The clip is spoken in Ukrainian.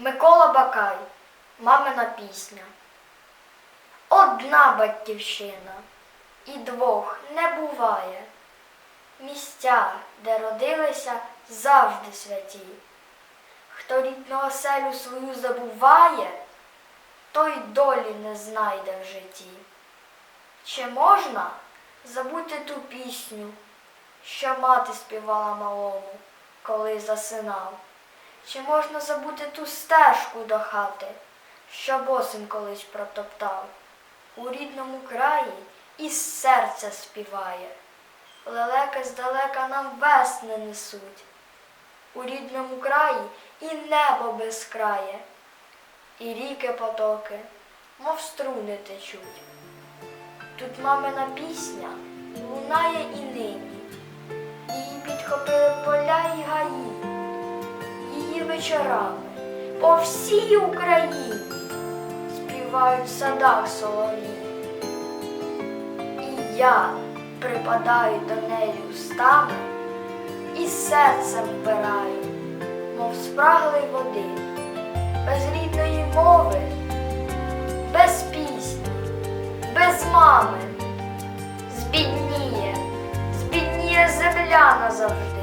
Микола Бакай, мамина пісня. Одна батьківщина, і двох не буває. Місця, де родилися, завжди святі. Хто рідну оселю свою забуває, той долі не знайде в житті. Чи можна забути ту пісню, що мати співала малому, коли засинав? Чи можна забути ту стежку до хати, що босим колись протоптав? У рідному краї із серця співає, лелеки здалека нам весни несуть. У рідному краї і небо безкрає, і ріки потоки, мов струни течуть. Тут мамина пісня лунає і вечорами по всій Україні співають в садах солов'ї. І я припадаю до неї устами і серцем вбираю, мов спраглий води, без рідної мови, без пісні, без мами. Збідніє, збідніє земля назавжди.